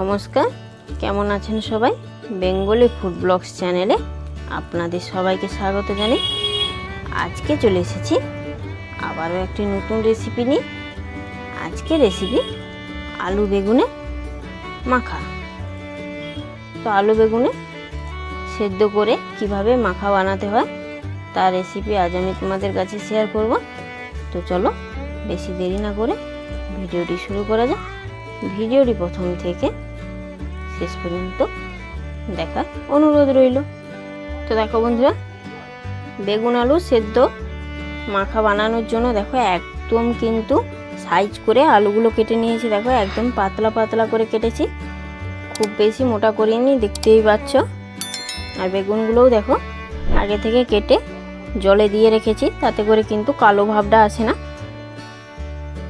নমস্কার। কেমন আছেন সবাই? বেঙ্গলি ফুড ব্লগস চ্যানেলে আপনাদের সবাইকে স্বাগত জানাই। আজকে চলে এসেছি আবারও একটি নতুন রেসিপি নিয়ে। আজকে রেসিপি আলু বেগুনে মাখা। তো আলু বেগুনে সেদ্ধ করে কীভাবে মাখা বানাতে হয়, তার রেসিপি আজ আমি তোমাদের কাছে শেয়ার করব। তো চলো, বেশি দেরি না করে ভিডিওটি শুরু করা যাক। ভিডিওটি প্রথম থেকে শেষ পর্যন্ত দেখার অনুরোধ রইল। তো দেখো বন্ধুরা, বেগুন আলু সেদ্ধ মাখা বানানোর জন্য দেখো একদম কিন্তু সাইজ করে আলুগুলো কেটে নিয়েছি। দেখো একদম পাতলা পাতলা করে কেটেছি। খুব বেশি মোটা করিনি, দেখতেই পাচ্ছ। আর বেগুনগুলোও দেখো আগে থেকে কেটে জলে দিয়ে রেখেছি, তাতে করে কিন্তু কালো ভাবটা আসে না।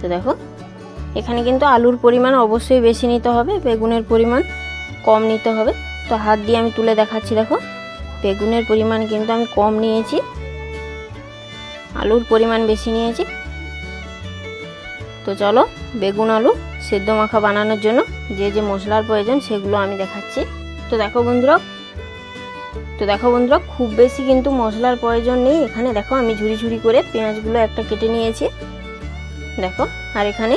তো দেখো এখানে কিন্তু আলুর পরিমাণ অবশ্যই বেশি নিতে হবে, বেগুনের পরিমাণ কম নিতে হবে। তো হাত দিয়ে আমি তুলে দেখাচ্ছি, দেখো। বেগুনের পরিমাণ কিন্তু আমি কম নিয়েছি। আলুর পরিমাণ বেশি নিয়েছি। তো চলো, বেগুন আলু সেদ্ধ মাখা বানানোর জন্য যে যে মশলার প্রয়োজন সেগুলো আমি দেখাচ্ছি। তো দেখো বন্ধুরা, তো দেখো বন্ধুরা, খুব বেশি কিন্তু মশলার প্রয়োজন নেই। এখানে দেখো, আমি ঝুড়ি ঝুড়ি করে পেঁয়াজগুলো একটা কেটে নিয়েছি। দেখো, আর এখানে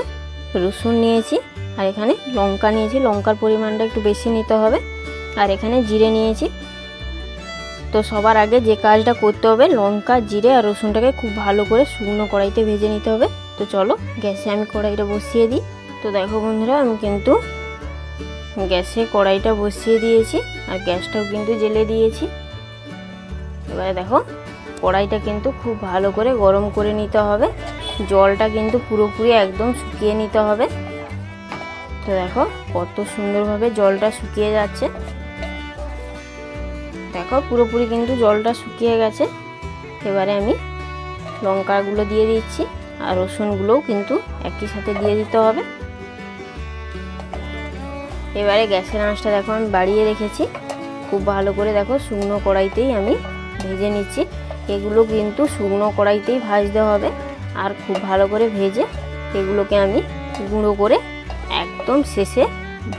রসুন নিয়েছি আর এখানে লঙ্কা নিয়েছি। লঙ্কার পরিমাণটা একটু বেশি নিতে হবে। আর এখানে জিরে নিয়েছি। তো সবার আগে যে কাজটা করতে হবে, লঙ্কা, জিরে আর রসুনটাকে খুব ভালো করে শুকনো কড়াইতে ভেজে নিতে হবে। তো চলো, গ্যাসে আমি কড়াইটা বসিয়ে দিই। তো দেখো বন্ধুরা, আমি কিন্তু গ্যাসে কড়াইটা বসিয়ে দিয়েছি আর গ্যাসটাও কিন্তু জেলে দিয়েছি। এবারে দেখো, কড়াইটা কিন্তু খুব ভালো করে গরম করে নিতে হবে। জলটা কিন্তু পুরোপুরি একদম শুকিয়ে নিতে হবে। তো দেখো, কত সুন্দরভাবে জলটা শুকিয়ে যাচ্ছে। দেখো, পুরোপুরি কিন্তু জলটা শুকিয়ে গেছে। এবারে আমি লঙ্কাগুলো দিয়ে দিচ্ছি, আর রসুনগুলোও কিন্তু একই সাথে দিয়ে দিতে হবে। এবারে গ্যাসের আঁচটা দেখো, আমি বাড়িয়ে রেখেছি। খুব ভালো করে দেখো, শুকনো কড়াইতেই আমি ভেজে নিচ্ছি। এগুলো কিন্তু শুকনো কড়াইতেই ভাজতে হবে। আর খুব ভালো করে ভেজে এগুলোকে আমি গুঁড়ো করে একদম শেষে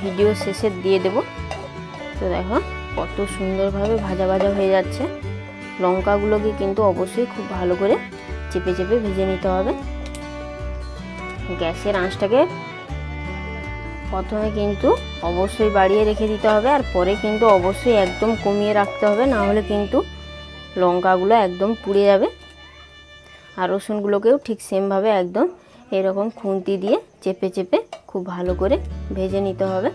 ভিডিও শেষে দিয়ে দেব। তো দেখো, কত সুন্দরভাবে ভাজা ভাজা হয়ে যাচ্ছে। লঙ্কাগুলোকে কিন্তু অবশ্যই খুব ভালো করে চেপে চেপে ভেজে নিতে হবে। গ্যাসের আঁচটাকে প্রথমে কিন্তু অবশ্যই বাড়িয়ে রেখে দিতে হবে আর পরে কিন্তু অবশ্যই একদম কমিয়ে রাখতে হবে। না হলে কিন্তু লঙ্কাগুলো একদম পুড়ে যাবে। আর রসুনগুলোকেও ঠিক সেমভাবে একদম এরকম খুন্তি দিয়ে চেপে চেপে খুব ভালো করে ভেজে নিতে হবে।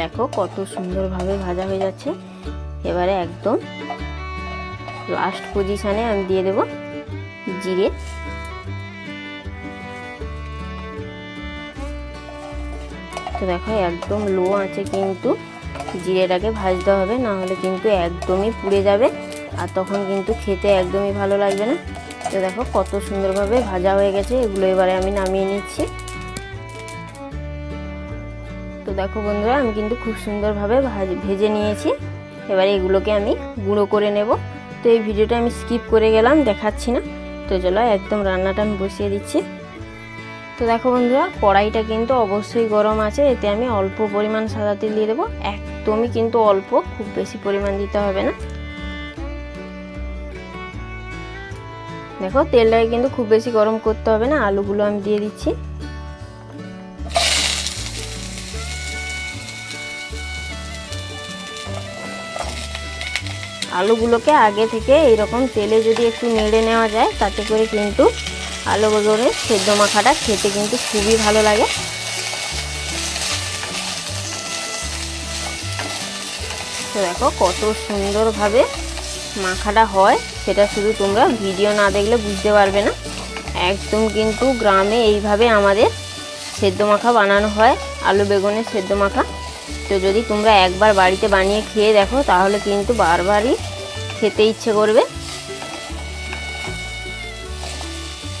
দেখো কত সুন্দরভাবে ভাজা হয়ে যাচ্ছে। এবারে একদম লাস্ট পজিশানে আমি দিয়ে দেব জিরে। তো দেখো একদম লো আছে কিন্তু জিরেটাকে ভাজতে হবে, না হলে কিন্তু একদমই পুড়ে যাবে। আর তখন কিন্তু খেতে একদমই ভালো লাগবে না। তো দেখো কত সুন্দরভাবে ভাজা হয়ে গেছে, এগুলো এবারে আমি নামিয়ে নিচ্ছি। তো দেখো বন্ধুরা, আমি কিন্তু খুব সুন্দরভাবে ভেজে নিয়েছি। এবারে এগুলোকে আমি গুঁড়ো করে নেব। তো এই ভিডিওটা আমি স্কিপ করে গেলাম, দেখাচ্ছি না। তো চলো, একদম রান্নাটা আমি বসিয়ে দিচ্ছি। তো দেখো বন্ধুরা, কড়াইটা কিন্তু অবশ্যই গরম আছে, এতে আমি অল্প পরিমাণ সাদা তেল দিয়ে দেবো। একদমই কিন্তু অল্প, খুব বেশি পরিমাণ দিতে হবে না। দেখো তেলটাকে কিন্তু খুব বেশি গরম করতে হবে না, আলুগুলো আমি দিয়ে দিচ্ছি। আলুগুলোকে আগে থেকে এইরকম তেলে যদি একটু নেড়ে নেওয়া যায়, তাতে করে কিন্তু আলু বেগুনের সেদ্ধ মাখাটা খেতে কিন্তু খুবই ভালো লাগে। তো দেখো কত সুন্দরভাবে মাখাটা হয়। সেটা শুধু তোমরা ভিডিও না দেখলে বুঝতে পারবে না। একদম কিন্তু গ্রামে এইভাবে আমাদের সেদ্ধ মাখা বানানো হয়, আলু বেগুনের সেদ্ধ মাখা। তো যদি তোমরা একবার বাড়িতে বানিয়ে খেয়ে দেখো, তাহলে কিন্তু বারবারই খেতে ইচ্ছে করবে।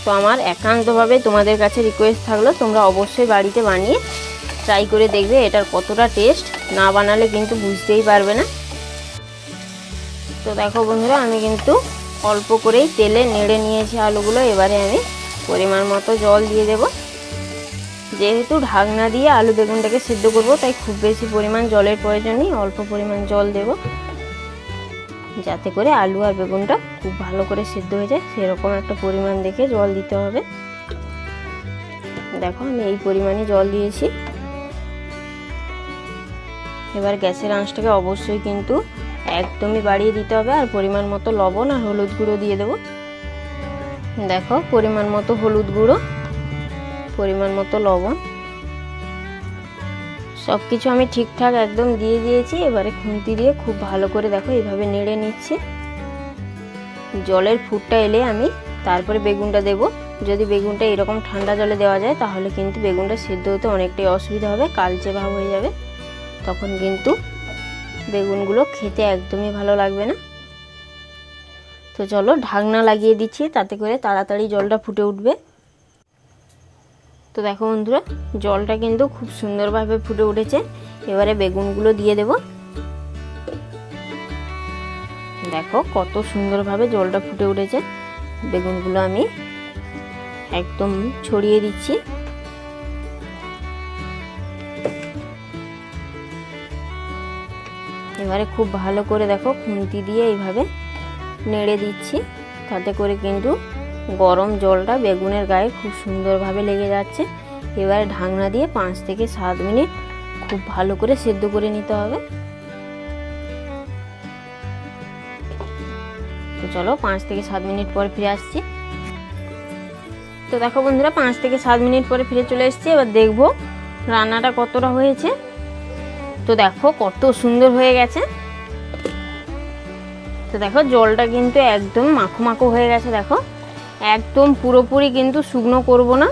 তো আমার একান্তভাবে তোমাদের কাছে রিকোয়েস্ট থাকল, তোমরা অবশ্যই বাড়িতে বানিয়ে ট্রাই করে দেখবে, এটার কতটা টেস্ট না বানালে কিন্তু বুঝতেই পারবে না। তো দেখো বন্ধুরা, আমি কিন্তু অল্প করেই তেলে নেড়ে নিয়েছি আলুগুলো। এবারে আমি পরিমাণ মতো জল দিয়ে দেব। যেহেতু ঢাকনা দিয়ে আলু বেগুনটাকে সিদ্ধ করব, তাই খুব বেশি পরিমাণ জলের প্রয়োজন নেই, অল্প পরিমাণ জল দেব। যাতে করে আলু আর বেগুনটা খুব ভালো করে সিদ্ধ হয়ে যায়, সেরকম একটা পরিমাণ দেখে জল দিতে হবে। দেখো, আমি এই পরিমাণে জল দিয়েছি। এবার গ্যাসের আঁচটাকে অবশ্যই কিন্তু একদমই বাড়িয়ে দিতে হবে আর পরিমাণ মতো লবণ আর হলুদ গুঁড়ো দিয়ে দেবো। দেখো, পরিমাণ মতো হলুদ গুঁড়ো, পরিমাণ মতো লবণ। সব কিছু আমি ঠিকঠাক একদম দিয়ে দিয়েছি। এবারে খুন্তি দিয়ে খুব ভালো করে দেখো, এইভাবে নেড়ে নিচ্ছি। জলের ফুটটা এলে আমি তারপরে বেগুনটা দেব। যদি বেগুনটা এরকম ঠান্ডা জলে দেওয়া যায়, তাহলে কিন্তু বেগুনটা সিদ্ধ হতে অনেকটাই অসুবিধা হবে, কালচে ভাব হয়ে যাবে। তখন কিন্তু বেগুনগুলো খেতে একদমই ভালো লাগবে না। তো চলো ঢাকনা লাগিয়ে দিচ্ছি, তাতে করে তাড়াতাড়ি জলটা ফুটে উঠবে। তো দেখো বন্ধুরা, জলটা কিন্তু খুব সুন্দরভাবে ফুটে উঠেছে। এবারে বেগুনগুলো দিয়ে দেব। দেখো কত সুন্দরভাবে জলটা ফুটে উঠেছে। বেগুনগুলো আমি একদম ছড়িয়ে দিচ্ছি। এবারে খুব ভালো করে দেখো খুন্তি দিয়ে এইভাবে নেড়ে দিচ্ছি। তাতে করে কিন্তু গরম জলটা বেগুনের গায়ে খুব সুন্দরভাবে লেগে যাচ্ছে। এবারে ঢাকনা দিয়ে পাঁচ থেকে সাত মিনিট খুব ভালো করে সেদ্ধ করে নিতে হবে। তো চলো পাঁচ থেকে সাত মিনিট পর ফিরে আসছি। তো দেখো বন্ধুরা, পাঁচ থেকে সাত মিনিট পরে ফিরে চলে এসেছি। এবার দেখব রান্নাটা কতটা হয়েছে। তো দেখো কত সুন্দর হয়ে গেছে। তো দেখো জলটা কিন্তু একদম মাখো মাখো হয়ে গেছে, দেখো। একদম পুরোপুরি কিন্তু শুকনো করব না।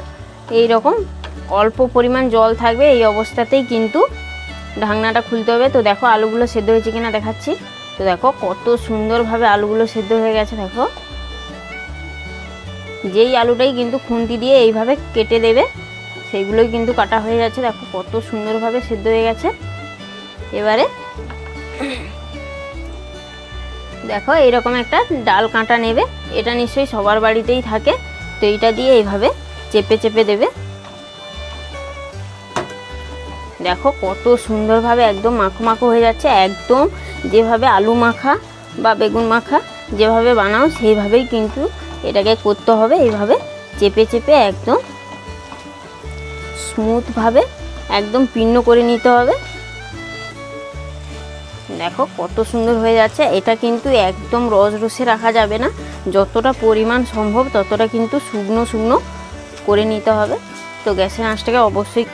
এই রকম অল্প পরিমাণ জল থাকবে, এই অবস্থাতেই কিন্তু ঢাকনাটা খুলতে হবে। তো দেখো আলুগুলো সেদ্ধ হয়েছে কিনা দেখাচ্ছি। তো দেখো কত সুন্দরভাবে আলুগুলো সেদ্ধ হয়ে গেছে, দেখো। যেই আলুটাই কিন্তু খুন্তি দিয়ে এইভাবে কেটে দেবে, সেইগুলোই কিন্তু কাটা হয়ে যাচ্ছে। দেখো কত সুন্দরভাবে সেদ্ধ হয়ে গেছে। এবারে দেখো এরকম একটা ডাল কাঁটা নেবে। এটা নিশ্চয়ই সবার বাড়িতেই থাকে। তো এইটা দিয়ে এইভাবে চেপে চেপে দেবে। দেখো, কত সুন্দরভাবে একদম মাখো মাখো হয়ে যাচ্ছে। একদম যেভাবে আলু মাখা বা বেগুন মাখা যেভাবে বানাও, সেইভাবেই কিন্তু এটাকে করতে হবে। এইভাবে চেপে চেপে একদম স্মুথভাবে একদম পিন্ন করে নিতে হবে। দেখো কত সুন্দর হয়ে যাচ্ছে। এটা কিন্তু একদম রস রসে রাখা যাবে না। যতটা পরিমাণ সম্ভব ততটা কিন্তু শুকনো শুকনো করে নিতে হবে। তো গ্যাসের আঁচটাকে অবশ্যই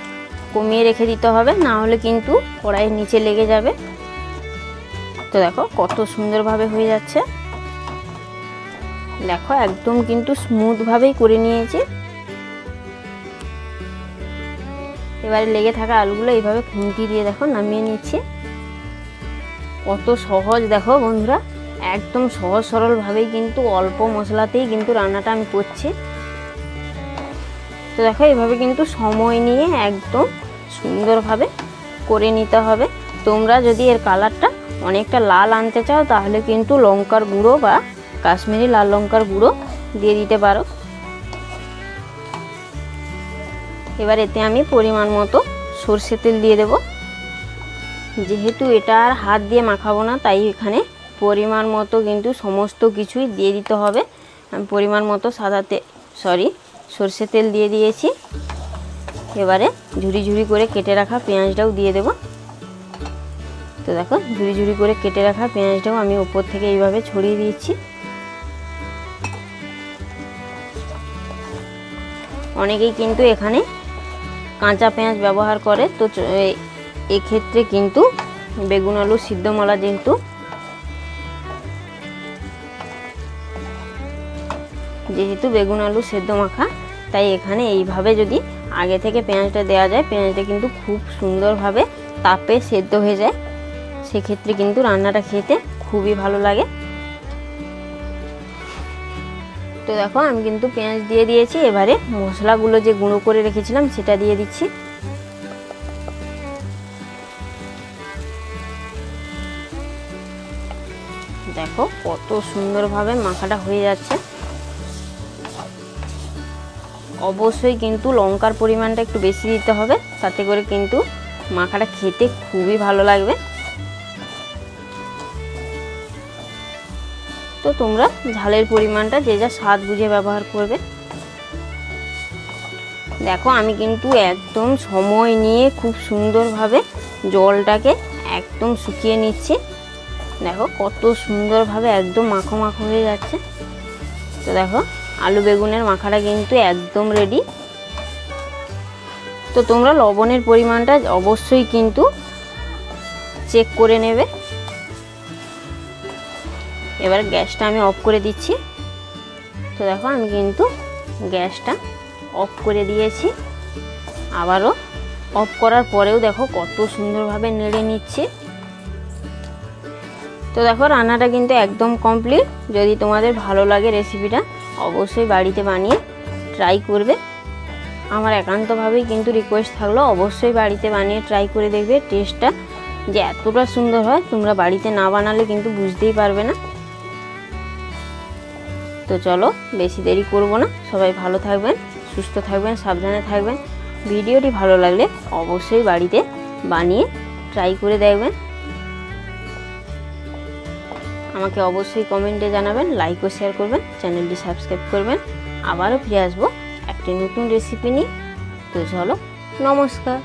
কমিয়ে রেখে দিতে হবে, না হলে কিন্তু কড়াইয়ের নিচে লেগে যাবে। তো দেখো কত সুন্দরভাবে হয়ে যাচ্ছে। দেখো একদম কিন্তু স্মুথভাবেই করে নিয়েছি। এবারে লেগে থাকা আলুগুলো এইভাবে খুন্তি দিয়ে দেখো নামিয়ে নিচ্ছি। কত সহজ দেখো বন্ধুরা। একদম সহজ সরলভাবেই কিন্তু অল্প মশলাতেই কিন্তু রান্নাটা আমি করছি। তো দেখো এইভাবে কিন্তু সময় নিয়ে একদম সুন্দরভাবে করে নিতে হবে। তোমরা যদি এর কালারটা অনেকটা লাল আনতে চাও, তাহলে কিন্তু লঙ্কার গুঁড়ো বা কাশ্মীরি লাল লঙ্কার গুঁড়ো দিয়ে দিতে পারো। এবার এতে আমি পরিমাণ মতো সর্ষে তেল দিয়ে দেবো। যেহেতু এটা আর হাত দিয়ে মাখাবো না, তাই এখানে পরিমাণ মতো কিন্তু সমস্ত কিছুই দিয়ে দিতে হবে। আমি পরিমাণ মতো সাদা তেল সরি সর্ষে তেল দিয়ে দিয়েছি। এবারে ঝুড়ি ঝুড়ি করে কেটে রাখা পেঁয়াজটাও দিয়ে দেব। তো দেখো, ঝুড়ি ঝুড়ি করে কেটে রাখা পেঁয়াজটাও আমি ওপর থেকে এইভাবে ছড়িয়ে দিয়েছি। অনেকেই কিন্তু এখানে কাঁচা পেঁয়াজ ব্যবহার করে, তো এক্ষেত্রে কিন্তু বেগুন আলু, সিদ্ধ মলা যেহেতু যেহেতু বেগুন আলু সেদ্ধ মাখা, তাই এখানে এইভাবে যদি আগে থেকে পেঁয়াজটা দেওয়া যায়, পেঁয়াজটা কিন্তু খুব সুন্দরভাবে তাপে সেদ্ধ হয়ে যায়। সেক্ষেত্রে কিন্তু রান্নাটা খেতে খুবই ভালো লাগে। তো দেখো, আমি কিন্তু পেঁয়াজ দিয়ে দিয়েছি। এবারে মশলাগুলো যে গুঁড়ো করে রেখেছিলাম, সেটা দিয়ে দিচ্ছি। দেখো কত সুন্দরভাবে মাখাটা হয়ে যাচ্ছে। অবশ্যই কিন্তু লঙ্কার পরিমাণটা একটু বেশি দিতে হবে, তাতে করে কিন্তু মাখাটা খেতে খুবই ভালো লাগবে। তো তোমরা ঝালের পরিমাণটা যে যা স্বাদ বুঝে ব্যবহার করবে। দেখো আমি কিন্তু একদম সময় নিয়ে খুব সুন্দরভাবে জলটাকে একদম শুকিয়ে নিচ্ছি। দেখো কত সুন্দরভাবে একদম মাখো মাখো হয়ে যাচ্ছে। তো দেখো, আলু বেগুনের মাখাটা কিন্তু একদম রেডি তো তোমরা লবণের পরিমাণটা অবশ্যই কিন্তু চেক করে নেবে। এবার গ্যাসটা আমি অফ করে দিচ্ছি। তো দেখো, আমি কিন্তু গ্যাসটা অফ করে দিয়েছি। আবারও অফ করার পরেও দেখো কত সুন্দরভাবে নেড়ে নিচ্ছি। তো দেখো, রান্নাটা কিন্তু একদম কমপ্লিট যদি তোমাদের ভালো লাগে রেসিপিটা অবশ্যই বাড়িতে বানিয়ে ট্রাই করবে। আমার একান্তভাবেই কিন্তু রিকোয়েস্ট থাকল, অবশ্যই বাড়িতে বানিয়ে ট্রাই করে দেখবে টেস্টটা যে এতটা সুন্দর হয়। তোমরা বাড়িতে না বানালে কিন্তু বুঝতেই পারবে না। তো চলো, বেশি দেরি করব না। সবাই ভালো থাকবেন, সুস্থ থাকবেন, সাবধানে থাকবেন। ভিডিওটি ভালো লাগলে অবশ্যই বাড়িতে বানিয়ে ট্রাই করে দেখবেন। আমাকে অবশ্যই কমেন্টে জানাবেন লাইক ও শেয়ার করবেন, চ্যানেলটি সাবস্ক্রাইব করবেন। আবারও ফিরে আসব একটি নতুন রেসিপি নিয়ে। তো চলো, নমস্কার।